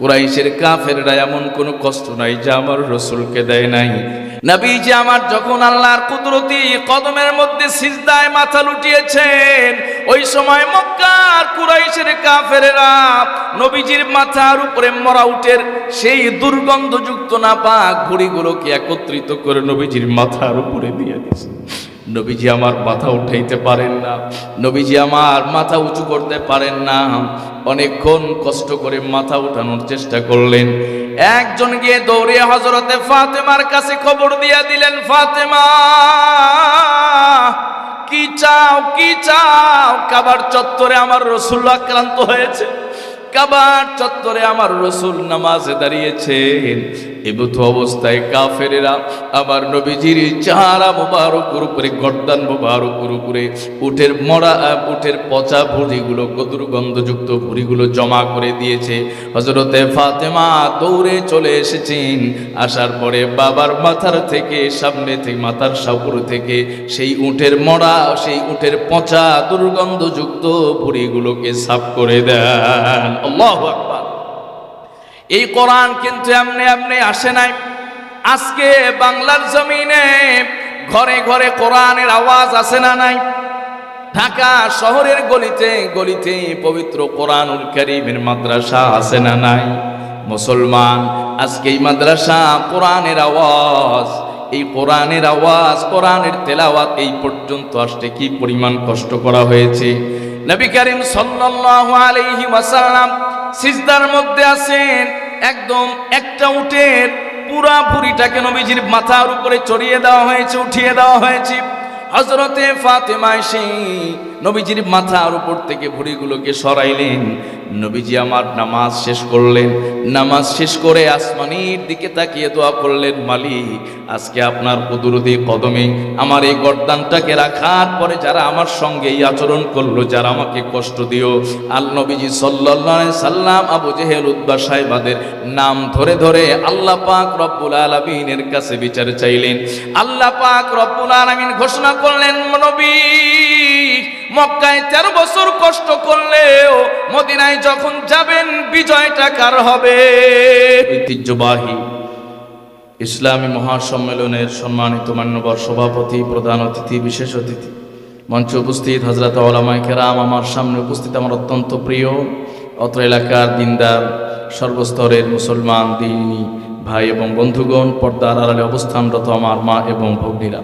কুরাইশের কাফেররা এমন কোনো কষ্ট নাই যা আমার রসুলকে দেয় নাই। নবী যে আমার যখন আল্লাহর কুদরতি কদমের মধ্যে সিজদায় মাথা লুটিয়েছেন, ওই সময় মক্কার কুরাইশের কাফেরেরা নবীজির মাথার উপরে মরা উটের সেই দুর্গন্ধযুক্ত না পাক ভুড়িগুলোকে একত্রিত করে নবীজির মাথার উপরে দিয়ে দিয়েছে। নবীজি আমার মাথা উঠাইতে পারেন না। নবীজি আমার মাথা উঁচু করতে পারেন না। অনেকক্ষণ কষ্ট করে মাথা উঠানোর চেষ্টা করলেন। একজন গিয়ে দৌড়ে হজরতে ফাতেমার কাছে খবর দিয়া দিলেন, ফাতেমা, কি চাও কি চাও? কাবার চত্বরে আমার রসুল আক্রান্ত হয়েছে। কাবার চত্বরে আমার রসুল নামাজে দাঁড়িয়েছেন। এবুত অবস্থায় কাফেরেরা আমার নবীজির চারা মোবারক উপরে, গর্দান মোবারক উপরে, উঠের মরা, উঠের পচা ভুড়িগুলো দুর্গন্ধযুক্ত ভুড়িগুলো জমা করে দিয়েছে। হজরতে ফাতেমা দৌড়ে চলে এসেছেন। আসার পরে বাবার মাথার থেকে, সামনে থেকে, মাথার সাপুর থেকে সেই উঠের মরা, সেই উঠের পচা, দুর্গন্ধযুক্ত ভুড়িগুলোকে সাফ করে দেন। আল্লাহ আকবার। এই কোরআন কিন্তু এমনি এমনি আসে নাই। আজকে বাংলার জমিনে ঘরে ঘরে কোরআনের আওয়াজ আসে না নাই। ঢাকা শহরের গলিতে গলিতে পবিত্র কোরআনুল করিমের মাদ্রাসা আছে না নাই। মুসলমান, আজকে এই মাদ্রাসা কোরআনের আওয়াজ, এই কোরআনের আওয়াজ, কোরআনের তেলাওয়াত এই পর্যন্ত আসতে কি পরিমাণ কষ্ট করা হয়েছে? নবী করিম সাল্লাল্লাহু আলাইহি ওয়াসাল্লাম সিজদার মধ্যে আছেন। একদম একটা উটের পুরা ভুড়িটাকে নবীজির মাথার উপরে চড়িয়ে দেওয়া হয়েছে, উঠিয়ে দেওয়া হয়েছে। হজরতে ফাতেমা সেই নবীজির মাথার উপর থেকে ভুড়িগুলোকে সরাইলেন। নবীজি আমার নামাজ শেষ করলেন। নামাজ শেষ করে আসমানির দিকে তাকিয়ে দোয়া করলেন, মালিক, আজকে আপনার কুদরতি কদমে আমার এই গরদানটাকে রাখার পরে যারা আমার সঙ্গে এই আচরণ করল, যারা আমাকে কষ্ট দিও, আল নবীজি সাল্লাল্লাহু সাল্লাম আবু জেহেল উদ্বা সাহেবাদের নাম ধরে ধরে আল্লাহ পাক রব্বুল আলামিনের কাছে বিচার চাইলেন। আল্লাহ পাক রব্বুল আলামিন ঘোষণা করলেন, নবী, মক্কায় তেরো বছর কষ্ট করলেও, মদিনায় যখন যাবেন, বিজয়টা কার হবে? ঐতিহ্যবাহী ইসলামী মহাসম্মেলনের সম্মানিত মান্যবর সভাপতি, প্রধান অতিথি, বিশেষ অতিথি, মঞ্চে উপস্থিত হজরত ওলামাই কেরাম আমার সামনে উপস্থিত। আমার অত্যন্ত প্রিয়, অত্র এলাকার দিনদার, সর্বস্তরের মুসলমান, দিনী ভাই এবং বন্ধুগণ, পর্দার আড়ালে অবস্থানরত আমার মা এবং ভগ্নীরা।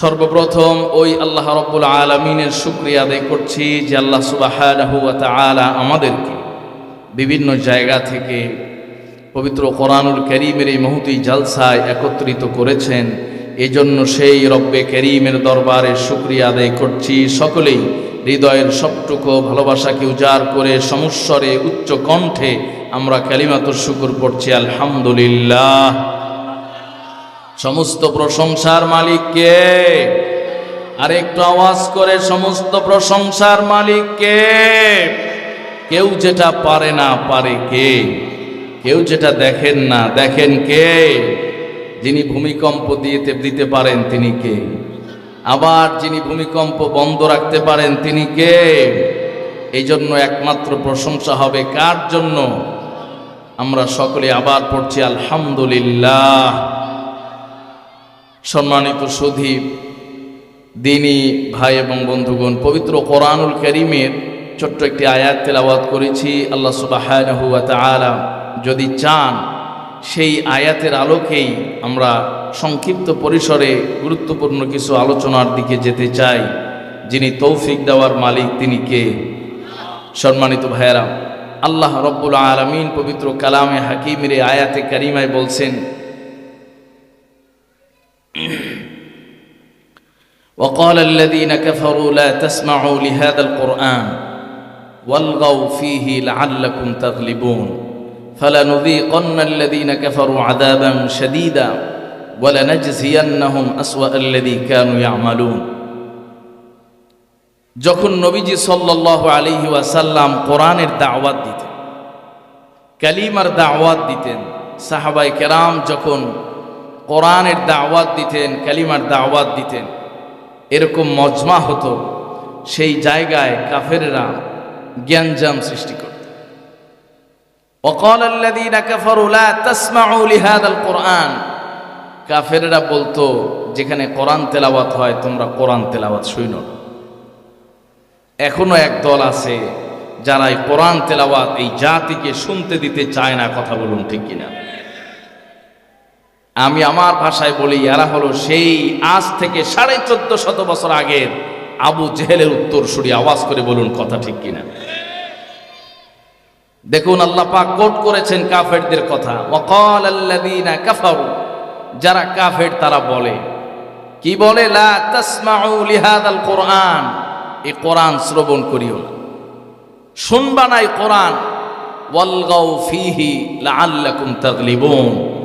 সর্বপ্রথম ওই আল্লাহ রব্বুল আলমিনের শুক্রিয়া আদায় করছি যে আল্লাহ সুবাহ আমাদেরকে বিভিন্ন জায়গা থেকে পবিত্র কোরআনুল করিমের এই মহুতি জালসায় একত্রিত করেছেন। এজন্য সেই রব্বে করিমের দরবারে শুক্রিয়া আদায় করছি। সকলেই হৃদয়ের সবটুকু ভালোবাসাকে উজাড় করে সমস্বরে উচ্চ কণ্ঠে আমরা কালিমাতুর শুকুর পড়ছি, আলহামদুলিল্লাহ। সমস্ত প্রশংসার মালিককে। আর একটু আওয়াজ করে, সমস্ত প্রশংসার মালিককে। কেউ যেটা পারে না পারে কে? কেউ যেটা দেখেন না দেখেন কে? যিনি ভূমিকম্প দিয়ে দিতে পারেন তিনি কে? আবার যিনি ভূমিকম্প বন্ধ রাখতে পারেন তিনি কে? এই জন্য একমাত্র প্রশংসা হবে কার জন্য? আমরা সকলে আবার পড়ছি, আলহামদুলিল্লাহ। সম্মানিত সুধীপ দিনী ভাই এবং বন্ধুগণ, পবিত্র কোরআনুল করিমের ছোট্ট একটি আয়াত তেলাওয়াত করেছি। আল্লাহ সুবাহ যদি চান, সেই আয়াতের আলোকেই আমরা সংক্ষিপ্ত পরিসরে গুরুত্বপূর্ণ কিছু আলোচনার দিকে যেতে চাই। যিনি তৌফিক দেওয়ার মালিক, তিনি কে? সম্মানিত ভাইয়েরা, আল্লাহ রব্বুল আলমিন পবিত্র কালামে হাকিমের আয়াতে কারিমায় বলছেন وقال الذين كفروا لا تسمعوا لهذا القرآن والغوا فيه لعلكم تغلبون فلنذيقن الذين كفروا عذابا شديدا ولنجزينهم أسوأ الذي كانوا يعملون যখন নবীজি সাল্লাল্লাহু আলাইহি ওয়াসাল্লাম কোরআনের দাওয়াত দিতেন কালিমার দাওয়াত দিতেন সাহাবাই কেরাম যখন কোরআনের দাওয়াত দিতেন কালিমার দাওয়াত দিতেন এরকম মজমা হতো সেই জায়গায় কাফেরেরা জ্ঞানজাম সৃষ্টি করত وقال الذين كفروا لا تسمعوا لهذا القرآن কাফেররা বলতো যেখানে কোরআন তেলাওয়াত হয় তোমরা কোরআন তেলাওয়াত শুইনো না এখনো এক দল আছে যারা এই কোরআন তেলাওয়াত এই জাতিকে শুনতে দিতে চায় না কথা বলুন ঠিক কিনা আমি আমার ভাষায় বলি, এরা হলো সেই আজ থেকে সাড়ে চোদ্দ শত বছর আগের আবু জেহেলের উত্তর সুরি। আওয়াজ করে বলুন কথা ঠিক কিনা। দেখুন আল্লাহ পাক কোট করেছেন কাফেরদের কথা। ওয়াকাল আল্লাযীনা কাফারু। যারা কাফের তারা বলে, কি বলে? লা তাসমাউ লিহাদাল কোরআন। এই কোরআন শ্রবণ করিও না। শুনবা নাই কোরআন। ওয়ালগাউ ফিহি লাআল্লাকুম তাগলিবুন।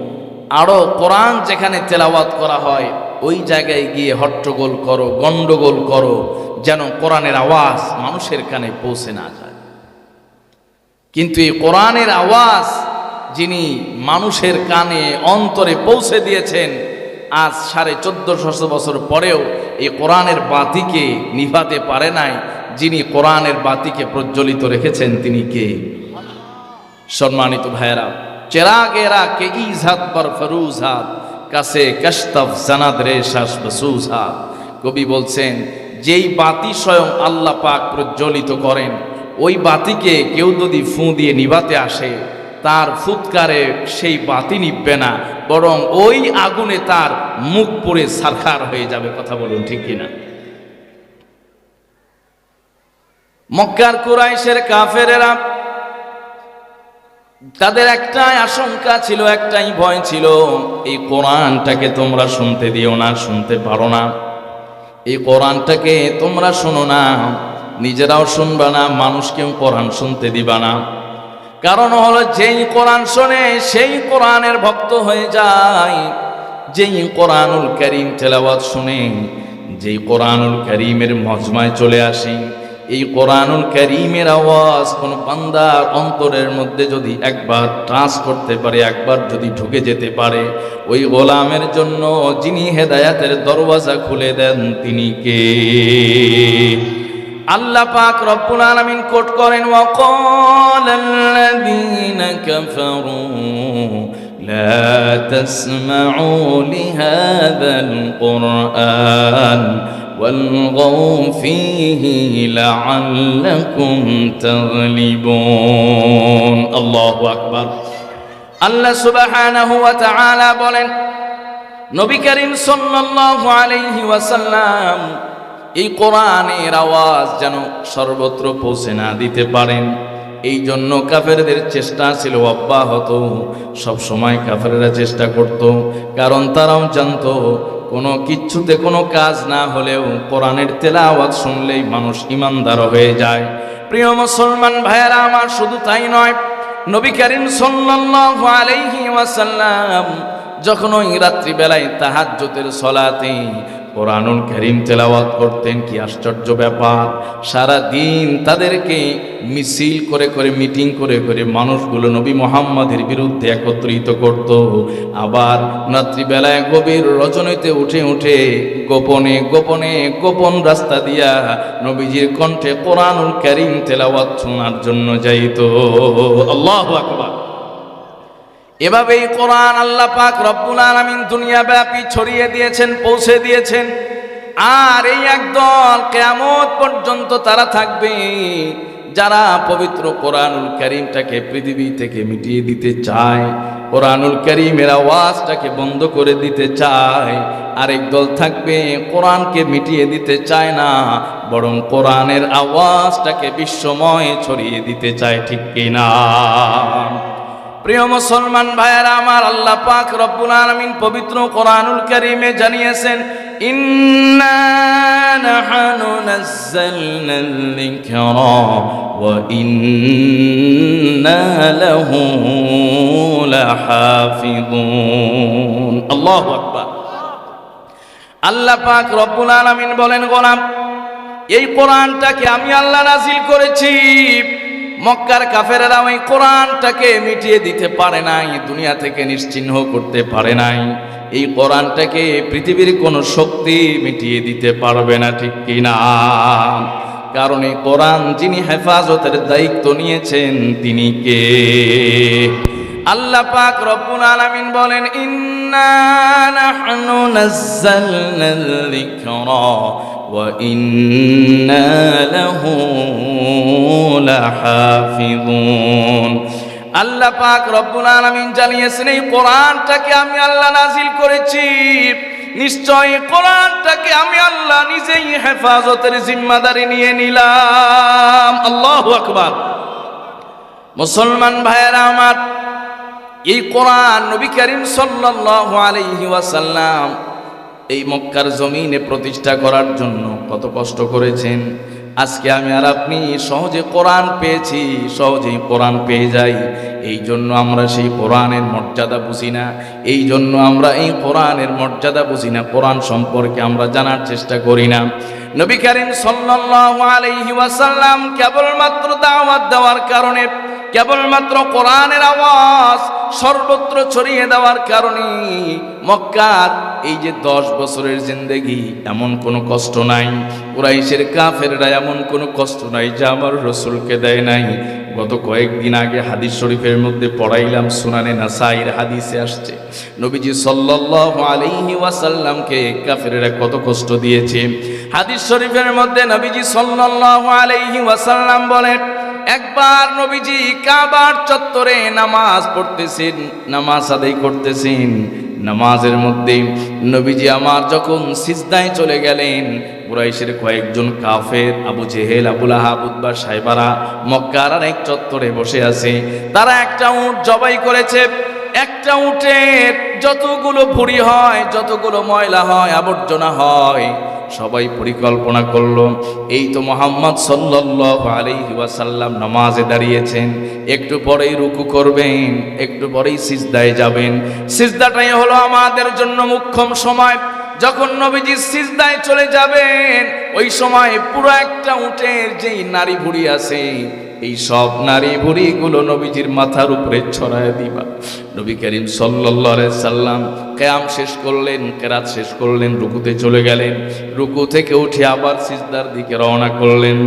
আরও কোরআন যেখানে তেলাওয়াত করা হয়, ওই জায়গায় গিয়ে হট্টগোল করো, গন্ডগোল করো, যেন কোরআনের আওয়াজ মানুষের কানে পৌঁছে না যায়। কিন্তু এই কোরআনের আওয়াজ যিনি মানুষের কানে অন্তরে পৌঁছে দিয়েছেন, আজ সাড়ে চোদ্দশো বছর পরেও এই কোরআনের বাতিকে নিভাতে পারে নাই, যিনি কোরআনের বাতিকে প্রজ্বলিত রেখেছেন তিনি কে? সম্মানিত ভাইয়েরা চেরাগেরা কে ইজাত বর ফরুজাত কাছে কস্তফ জানাদ রে বসুজাত কবি বলছেন যেই বাতি স্বয়ং আল্লাহ পাক প্রজ্বলিত করেন ওই বাতিকে কেউ যদি ফু দিয়ে নিভাতে আসে তার ফুৎকারে সেই বাতি নিববে না বরং ওই আগুনে তার মুখ পড়ে সারখার হয়ে যাবে কথা বলুন ঠিক কিনা মক্কার কুরাইশের কাফেরেরা তাদের একটাই আশঙ্কা ছিল, একটাই ভয় ছিল, এই কোরআনটাকে তোমরা শুনতে দিও না, শুনতে পারো না। এই কোরআনটাকে তোমরা শোনো না, নিজেরাও শুনবা না, মানুষকেও কোরআন শুনতে দিবা না। কারণ হলো, যেই কোরআন শোনে, সেই কোরআনের ভক্ত হয়ে যায়। যেই কোরআনুল করিম তেলাওয়াত শুনে, যেই কোরআনুল করিমের মজমায় চলে আসে এই কোরআনুল করিমের আওয়াজ কোন বান্দার অন্তরের মধ্যে যদি একবার ট্রান্স করতে পারে, একবার যদি ঢুকে যেতে পারে, ওই গোলামের জন্য যিনি হেদায়াতের দরওয়াজা খুলে দেন, তিনি কে? আল্লাহ পাক রব্বুল আলামিন কোট করেন, ওয়াকাল আল্লাযীনা কাফারু লা তাসমাউ লিহাযাল কুরআন। والغوا فيه لعلكم تغلبون الله أكبر আল্লাহ সুবহানাহু ওয়া তাআলা বলেন নবী করিম সাল্লাল্লাহু আলাইহি ওয়াসাল্লাম এই কোরআনের আওয়াজ যেন সর্বত্র পৌঁছে না দিতে পারেন এই জন্য কাফেরদের চেষ্টা ছিল অব্যাহত সব সময় কাফেররা চেষ্টা করত কারণ তারাও জানতো কোনো কিচ্ছুতে কোনো কাজ না হলেও কোরআনের তেলাওয়াত শুনলেই মানুষ ইমানদার হয়ে যায়। প্রিয় মুসলমান ভাইয়েরা, আমার শুধু তাই নয়, নবী করিম সাল্লাল্লাহু আলাইহি ওয়াসাল্লাম যখন ওই রাত্রিবেলায় তাহাজ্জুদের সলাতে কোরআনুল করিম তেলাওয়াত করতেন, কি আশ্চর্য ব্যাপার। সারা দিন তাদেরকে মিছিল করে করে, মিটিং করে করে মানুষগুলো নবী মোহাম্মদের বিরুদ্ধে একত্রিত করত। আবার রাত্রিবেলায় গভীর রজনীতে উঠে উঠে গোপনে গোপনে গোপন রাস্তা দিয়া নবীজির কণ্ঠে কোরআনুল করিম তেলাওয়াত শোনার জন্য যাইত। আল্লাহ আকবার। এভাবেই কোরআন আল্লাহ পাক রব্বুল আলামিন দুনিয়া ব্যাপী ছড়িয়ে দিয়েছেন, পৌঁছে দিয়েছেন। আর এই একদল কেয়ামত পর্যন্ত তারা থাকবে যারা পবিত্র কোরআনুল করিমটাকে পৃথিবী থেকে মিটিয়ে দিতে চায়, কোরআনুল করিমের আওয়াজটাকে বন্ধ করে দিতে চায়। আরেক দল থাকবে কোরআনকে মিটিয়ে দিতে চায় না, বরং কোরআনের আওয়াজটাকে বিশ্বময় ছড়িয়ে দিতে চায়, ঠিক কিনা? প্রিয় মুসলমান ভাইয়েরা, আমার আল্লাহ পাক রব্বুল আলামিন পবিত্র কোরআনুল কারীমে জানিয়েছেন নাহনু নাযালনা যিকরা ওয়া ইন্না লাহু লাহাফিযুন। আল্লাহু আকবার। আল্লাহ পাক রব্বুল আলামিন বলেন, গোলাম, এই কোরআনটাকে আমি আল্লাহ নাজিল করেছি। মক্কার কাফেরেরা ওই কোরআনটাকে মিটিয়ে দিতে পারে নাই, দুনিয়া থেকে নিশ্চিহ্ন করতে পারে নাই। এই কোরআনটাকে পৃথিবীর কোনো শক্তি মিটিয়ে দিতে পারবে না, ঠিক কিনা? কারণ এই কোরআন যিনি হেফাজতের দায়িত্ব নিয়েছেন, তিনি কে? আল্লাহ পাক রব্বুল আলামিন বলেন, ইন্না নাহনু নাযালনা যিকরা। ইন্না লাহু লাহাফিযুন আল্লাহ পাক রব্বুল আলামিন জানিয়েছেন, এই কোরআনটাকে আমি আল্লাহ নাজিল করেছি। নিশ্চয় এই কোরআনটাকে আমি আল্লাহ নিজেই হেফাজতের জিম্মাদারি নিয়ে নিলাম। আল্লাহু আকবার। মুসলমান ভাইয়েরা আমার, এই কোরআন নবী করিম সাল্লাল্লাহু আলাইহি ওয়াসাল্লাম এই মক্কার জমিনে প্রতিষ্ঠা করার জন্য কত কষ্ট করেছেন। আজকে আমি আর আপনি সহজে কোরআন পেয়েছি, সহজেই কোরআন পেয়ে যাই। এই জন্য আমরা সেই কোরআনের মর্যাদা বুঝি না। এই জন্য আমরা এই কোরআনের মর্যাদা বুঝি না। কোরআন সম্পর্কে আমরা জানার চেষ্টা করি না। নবী করিম সাল্লাল্লাহু আলাইহি ওয়াসাল্লাম কেবলমাত্র দাওয়াত দেওয়ার কারণে, কেবলমাত্র কোরআনের আওয়াজ সর্বত্র ছড়িয়ে দেওয়ার কারণে মক্কার এই যে দশ বছরের জিন্দেগি, এমন কোনো কষ্ট নাই। কুরাইশের কাফেররা এমন কোনো কষ্ট নাই যা আমার রসুলকে দেয় নাই। গত কয়েকদিন আগে হাদিস শরীফের মধ্যে পড়াইলাম, সুনানে নাসাইর হাদিসে আসছে। নবীজি সাল্লাল্লাহু আলাইহি ওয়াসাল্লামকে কাফেরেরা কত কষ্ট দিয়েছে। হাদিস শরীফের মধ্যে নবীজি সাল্লাল্লাহু আলাইহি ওয়াসাল্লাম বলেন, একবার নবীজি কাবার চত্বরে নামাজ পড়তেছেন, নামাজ আদায় করতেছেন। নামাজের মধ্যে নবীজি আমার যখন সিজদায় চলে গেলেন, কুরাইশের কয়েকজন কাফের, আবু জেহেল আবুল আহাবুদ্বার সাহেবারা মক্কার এক চত্বরে বসে আছে। তারা একটা উঠ জবাই করেছে। একটা উটের যতগুলো ভুড়ি হয়, যতগুলো ময়লা হয়, আবর্জনা হয়, সবাই পরিকল্পনা করল। এই তো মোহাম্মদ সাল্লাল্লাহু আলাইহি ওয়াসাল্লাম নামাজে দাঁড়িয়েছেন। একটু পরেই রুকু করবেন, একটু পরেই সিজদায় যাবেন। সিজদাটাই হলো আমাদের জন্য মুখ্যম সময়। যখন নবীজি সিজদায় চলে যাবেন, ওই সময় পুরো একটা উটের যেই নারী ভুড়ি আছে এই সব নারী ভুড়িগুলো নবীজির মাথার উপরে ছড়ায় দিবা। নবী করিম সাল্লাল্লাহু সাল্লাম ক্যাম শেষ করলেন, কেরাত শেষ করলেন, রুকুতে চলে গেলেন। রুকু থেকে উঠে আবার সিজদার দিকে রওনা করলেন।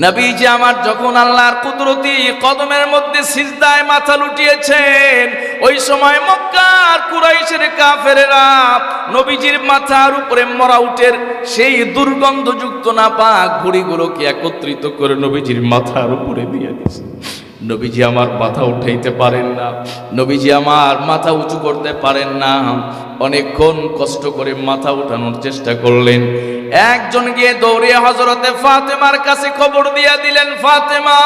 নবীজি আমার যখন আল্লাহর কুদরতি কদমের মধ্যে সিজদায় মাথা লুটিয়েছেন, ওই সময় মক্কার কুরাইশের কাফেরেরা নবীজির মাথার উপরে মরা উটের সেই দুর্গন্ধযুক্ত নাপাক ঘুড়িগুলোকে একত্রিত করে নবীজির মাথার উপরে দিয়ে দিয়েছে। নবীজি আমার মাথা উঠাইতে পারেন না। নবীজি আমার মাথা উঁচু করতে পারেন না। অনেকক্ষণ কষ্ট করে মাথা উঠানোর চেষ্টা করলেন। একজন গিয়ে দৌড়ে হজরতে ফাতেমার কাছে খবর দিয়া দিলেন, ফাতেমা,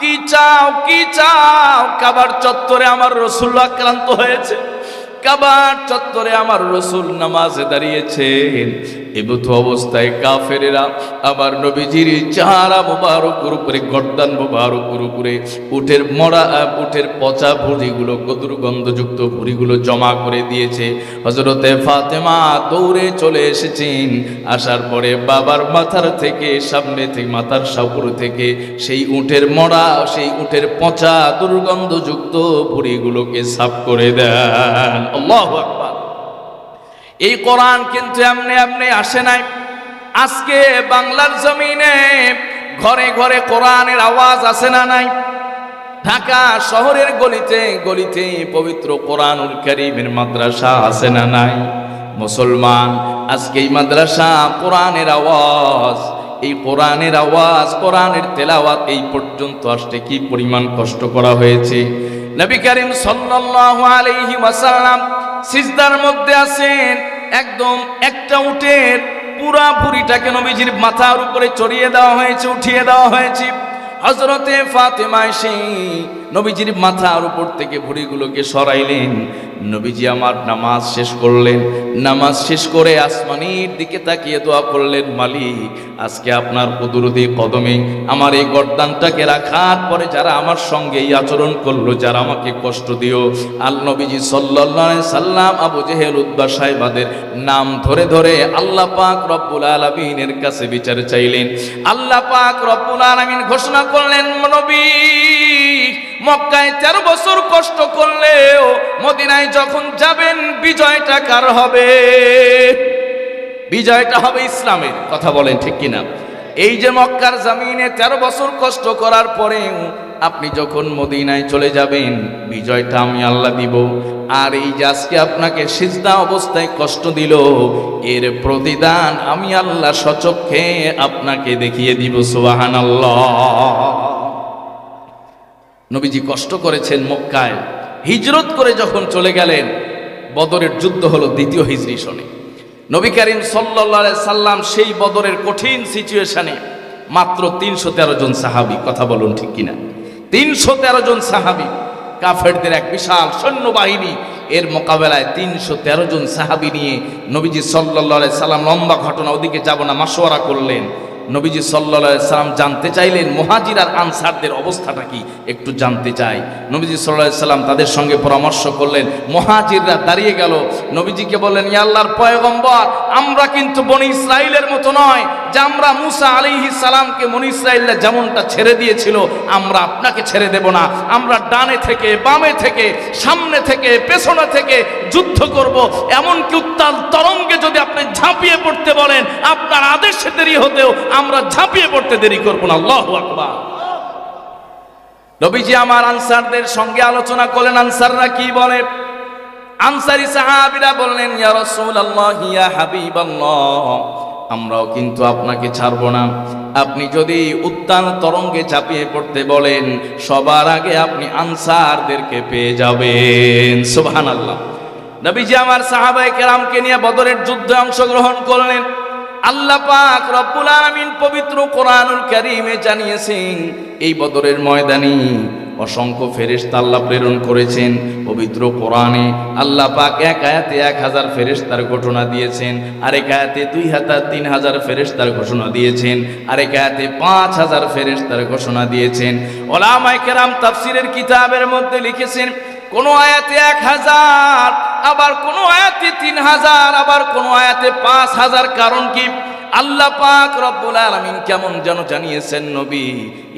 কি চাও কি চাও? কাবার চত্বরে আমার রসুল আক্রান্ত হয়েছে। কাবার চত্বরে আমার রসুল নামাজে দাঁড়িয়েছেন। এবত অবস্থায় কাফেরেরা আমার নবীজির চারা মোবারকের উপরে, গর্দান মোবারকের উপরে উঠের মরা উঠের পচা ভুড়িগুলো দুর্গন্ধযুক্ত ভুড়িগুলো জমা করে দিয়েছে। হজরতে ফাতেমা দৌড়ে চলে এসেছেন। আসার পরে বাবার মাথার থেকে, সামনে থেকে, মাথার সাপুর থেকে সেই উঠের মরা, সেই উঠের পচা, দুর্গন্ধযুক্ত ভুড়িগুলোকে সাফ করে দেন। আল্লাহু এই কোরআন কিন্তু এমনি এমনি আসে নাই। আজকে বাংলার জমিনে ঘরে ঘরে কোরআনের আওয়াজ আসে না নাই। ঢাকা শহরের গলিতে গলিতে পবিত্র কোরআনুল করিমের মাদ্রাসা আছে না নাই। মুসলমান, আজকে এই মাদ্রাসা কোরআনের আওয়াজ। এই কোরআনের আওয়াজ, কোরআনের তেলাওয়াত এই পর্যন্ত আসতে কি পরিমাণ কষ্ট করা হয়েছে? নবী করিম সাল্লাল্লাহু আলাইহি ওয়াসাল্লাম সিজদার মধ্যে আছেন, একদম একটা উটের পুরা পুরিটাকে নবীজির মাথার উপরে চড়িয়ে দেওয়া হয়েছে, উঠিয়ে দেওয়া হয়েছে। হজরতে ফাতেমা এসে নবীজির মাথার উপর থেকে ভুড়িগুলোকে সরাইলেন। নবীজি আমার নামাজ শেষ করলেন। নামাজ শেষ করে আসমানির দিকে তাকিয়ে দোয়া করলেন, মালিক, আজকে আপনার কুদরতি কদমে আমার এই গরদানটাকে রাখার পরে যারা আমার সঙ্গে এই আচরণ করল, যারা আমাকে কষ্ট দিও আল নবীজি আলাইহি সাল্লাম আবু জেহেল উদ্বা সাহেবাদের নাম ধরে ধরে আল্লাহ পাক রব্বুল আলামিনের কাছে বিচার চাইলেন। আল্লাহ পাক রব্বুল আলামিন ঘোষণা করলেন, নবী মক্কায় তেরো বছর কষ্ট করলেও মদিনায় যখন যাবেন, বিজয়টা কার হবে? বিজয়টা হবে ইসলামের, কথা বলেন ঠিক কিনা? এই যে মক্কার জামিনে তেরো বছর কষ্ট করার পরেও আপনি যখন মদিনায় চলে যাবেন, বিজয়টা আমি আল্লাহ দিব। আর এই যে আজকে আপনাকে সিজদা অবস্থায় কষ্ট দিল, এর প্রতিদান আমি আল্লাহ সচক্ষে আপনাকে দেখিয়ে দিব সুবাহান নবীজি কষ্ট করেছেন মক্কায়। হিজরত করে যখন চলে গেলেন, বদরের যুদ্ধ হলো দ্বিতীয় হিজরি সনে। নবী করিম সাল্লা সাল্লাম সেই বদরের কঠিন সিচুয়েশনে মাত্র তিনশো তেরো জন সাহাবি, কথা বলুন ঠিক কিনা? তিনশো তেরো জন সাহাবি, কাফেরদের এক বিশাল সৈন্যবাহিনী, এর মোকাবেলায় তিনশো তেরো জন সাহাবি নিয়ে নবীজি সাল্লা সাল্লাম লম্বা ঘটনা ওদিকে যাব না মাসোয়ারা করলেন। নবীজি সাল্লা সাল্লাম জানতে চাইলেন মহাজির আর আনসারদের অবস্থাটা কি? একটু জানতে চাই। নবীজি সাল্লাহ সাল্লাম তাদের সঙ্গে পরামর্শ করলেন, মহাজিররা দাঁড়িয়ে গেল। নবীজিকে বললেন ইয়া আল্লাহর পয়গম্বর, আমরা কিন্তু বনি ইসরায়েলের মতো নয় যে আমরা মুসা আলিহি সালামকে মনি ইসরায়েলরা যেমনটা ছেড়ে দিয়েছিল, আমরা আপনাকে ছেড়ে দেব না। আমরা ডানে থেকে, বামে থেকে, সামনে থেকে, পেছনে থেকে যুদ্ধ করব। এমনকি উত্তাল তরঙ্গে যদি আপনি ঝাঁপিয়ে পড়তে বলেন, আপনার আদেশে দেরি হতেও আমরা ঝাঁপিয়ে পড়তে দেরি করব না, আল্লাহ আকবার। নবীজি আমার আনসারদের সঙ্গে আলোচনা করলেন, আনসাররা কি বলে? আনসারি সাহাবিরা বললেন, ইয়া রাসূলুল্লাহ, ইয়া হাবিবাল্লাহ, আমরাও কিন্তু আপনাকে ছাড়ব না। আপনি যদি উত্তাল তরঙ্গে চাপিয়ে পড়তে বলেন, সবার আগে আপনি আনসারদেরকে পেয়ে যাবেন। সুবহানাল্লাহ। নবীজি আমার সাহাবায়ে কেরামকে নিয়ে বদরের যুদ্ধে অংশগ্রহণ করলেন। আল্লাহ পাক রব্বুল আলামিন পবিত্র কোরআনুল কারীমে জানিয়েছেন, এই বদরের ময়দানে অসংখ্য ফেরেশতা আল্লাহ প্রেরণ করেছেন। পবিত্র কোরআনে আল্লাহ পাক এক আয়াতে এক হাজার ফেরেশতার ঘটনা দিয়েছেন, আরেক আয়াতে দুই হাজার, তিন হাজার ফেরেশতার ঘোষণা দিয়েছেন, আরেক আয়াতে পাঁচ হাজার ফেরেশতার ঘোষণা দিয়েছেন। ওলামায়ে কেরাম তাফসিরের কিতাবের মধ্যে লিখেছেন, কোন আয়াতে এক হাজার আবার কোন আয়াতে তিন হাজার আবার কোন আয়াতে পাঁচ হাজার কারণ কি? আল্লাহ পাক রব্বুল আলামিন কেমন যেন জানিয়েছেন নবী,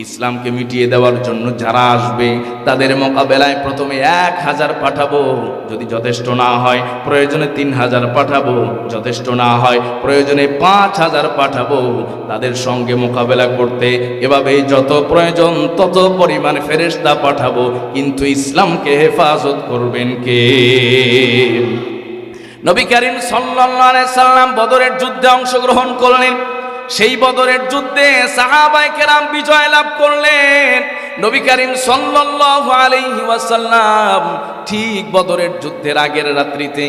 ইসলামকে মিটিয়ে দেওয়ার জন্য যারা আসবে, তাদের মোকাবেলায় প্রথমে এক হাজার পাঠাবো, যদি যথেষ্ট না হয় প্রয়োজনে তিন হাজার পাঠাবো, যথেষ্ট না হয় প্রয়োজনে পাঁচ হাজার পাঠাবো, তাদের সঙ্গে মোকাবেলা করতে এভাবে যত প্রয়োজন তত পরিমাণ ফেরেশতা পাঠাবো, কিন্তু ইসলামকে হেফাজত করবেন কে? নবী করিম সাল্লাম বদরের যুদ্ধে অংশগ্রহণ করলেন। সেই বদরের যুদ্ধে সাহাবাই কেরাম বিজয় লাভ করলেন। নবী করিম ওয়াসাল্লাম ঠিক বদরের যুদ্ধের আগের রাত্রিতে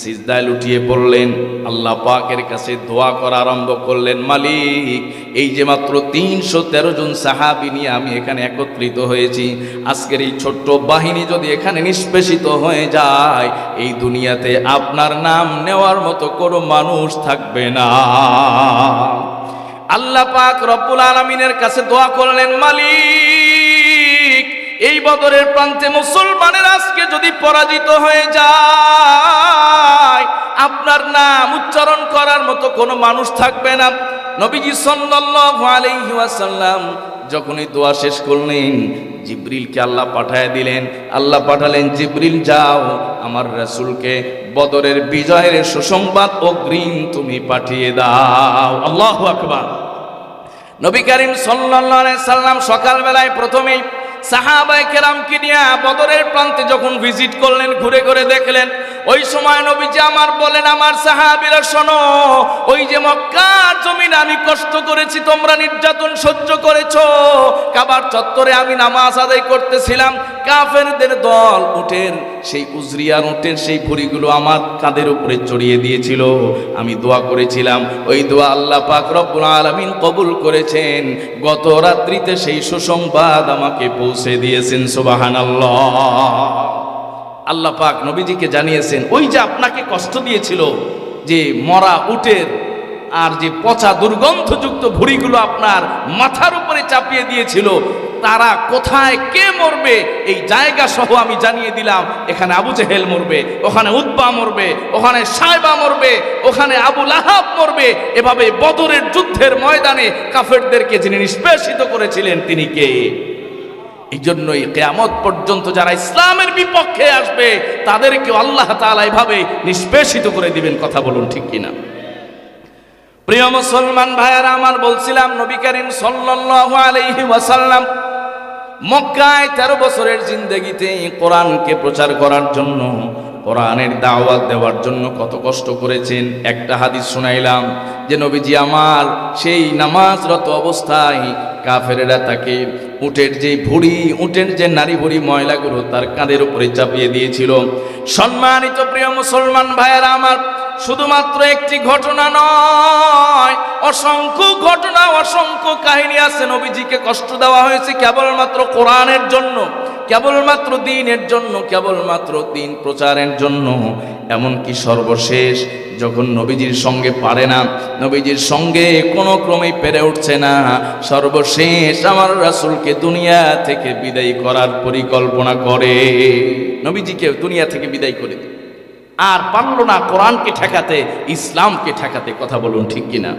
সিজদায় লুটিয়ে পড়লেন। আল্লাহ পাকের কাছে দোয়া করা আরম্ভ করলেন, মালিক, এই যে মাত্র তিনশো তেরো জন সাহাবি নিয়ে আমি এখানে একত্রিত হয়েছি, আজকের এই ছোট্ট বাহিনী যদি এখানে নিষ্পেষিত হয়ে যায়, এই দুনিয়াতে আপনার নাম নেওয়ার মতো কোনো মানুষ থাকবে না। আল্লাহ পাক রব্বুল আলমিনের কাছে দোয়া করলেন, মালিক এই বদরের প্রান্তে মুসলমানের আজকে যদি পরাজিত হয়ে যায়, আপনার নাম উচ্চারণ করার মতো কোনো মানুষ থাকবে না। নবীজি সাল্লাল্লাহু আলাইহি ওয়াসাল্লাম যখনই দোয়া শেষ করলেন, জিব্রিলকে আল্লাহ পাঠায় দিলেন। আল্লাহ পাঠালেন, জিব্রিল, যাও, আমার রাসূলকে বদরের বিজয়ের সুসংবাদ অগ্রিম তুমি পাঠিয়ে দাও। আল্লাহু আকবার। নবী করিম সাল্লাল্লাহু আলাইহি সাল্লাম সকালবেলায় প্রথমেই সাহাবায়ে কেরামকে নিয়ে বদরের প্রান্তে যখন ভিজিট করলেন, ঘুরে ঘুরে দেখলেন, ওই সময় নবীজি আমার বলেন, আমার সাহাবিরা, শোনো, ওই যে মক্কার জমিন আমি কষ্ট করেছি, তোমরা নির্যাতন সহ্য করেছ। কাবার চত্বরে আমি নামাজ আদায় করতেছিলাম কাফেরদের দল উঠেন সেই উজরিয়ার উঠেন সেই ভুড়িগুলো আমার কাঁধের উপরে চড়িয়ে দিয়েছিল। আমি দোয়া করেছিলাম, ওই দোয়া আল্লাহ পাক রব্বুল আলামিন কবুল করেছেন। গত রাত্রিতে সেই সুসংবাদ আমাকে পৌঁছে দিয়েছেন, সুবহানাল্লাহ। আল্লাহ পাক নবীজিকে জানিয়েছেন, ওই যে আপনাকে কষ্ট দিয়েছিল যে মরা উটের আর যে পচা দুর্গন্ধযুক্ত ভুড়িগুলো আপনার মাথার উপরে চাপিয়ে দিয়েছিল তারা কোথায়, কে মরবে, এই জায়গা সহ আমি জানিয়ে দিলাম, এখানে আবু জেহেল মরবে, ওখানে উদ্বা মরবে, ওখানে সাইবা মরবে, ওখানে আবু লাহাব মরবে, এভাবে বদরের যুদ্ধের ময়দানে কাফেরদেরকে যিনি নিষ্পেষিত করেছিলেন, তিনি কে? এই জন্যই কেয়ামত পর্যন্ত যারা ইসলামের বিপক্ষে আসবে, তাদেরকেও আল্লাহ তাআলা এভাবে নিষ্পেষিত করে দিবেন, কথা বলুন ঠিক কিনা? প্রিয় মুসলমান ভাইয়ারা, আমার বলছিলাম, নবী করিম সাল্লাল্লাহু আলাইহি ওয়াসাল্লাম মক্কায় তেরো বছরের জিন্দগিতে কোরআনকে প্রচার করার জন্য, কোরআনের দাওয়াত দেওয়ার জন্য কত কষ্ট করেছেন। একটা হাদিস শুনাইলাম যে, নবীজি আমার সেই নামাজরত অবস্থায় কাফেরেরা তাকে উটের যে ভুড়ি, উটের যে নারী ভুড়ি ময়লাগুলো তার কাঁধের উপরে চাপিয়ে দিয়েছিল। সম্মানিত প্রিয় মুসলমান ভাইয়েরা আমার শুধুমাত্র একটি ঘটনা নয়, অসংখ্য ঘটনা, অসংখ্য কাহিনী আছে। নবীজিকে কষ্ট দেওয়া হয়েছে কেবলমাত্র কোরআনের জন্য, কেবলমাত্র দিনের জন্য, কেবলমাত্র দিন প্রচারের জন্য। এমনকি সর্বশেষ যখন নবীজির সঙ্গে পারে না, নবীজির সঙ্গে কোনো ক্রমেই পেরে উঠছে না। সর্বশেষ আমার রাসুলকে দুনিয়া থেকে বিদায় করার পরিকল্পনা করে। নবীজিকে দুনিয়া থেকে বিদায় করে আর পারল না কোরআনকে ঠেকাতে ইসলামকে ঠেকাতে কথা বলুন ঠিক কিনা?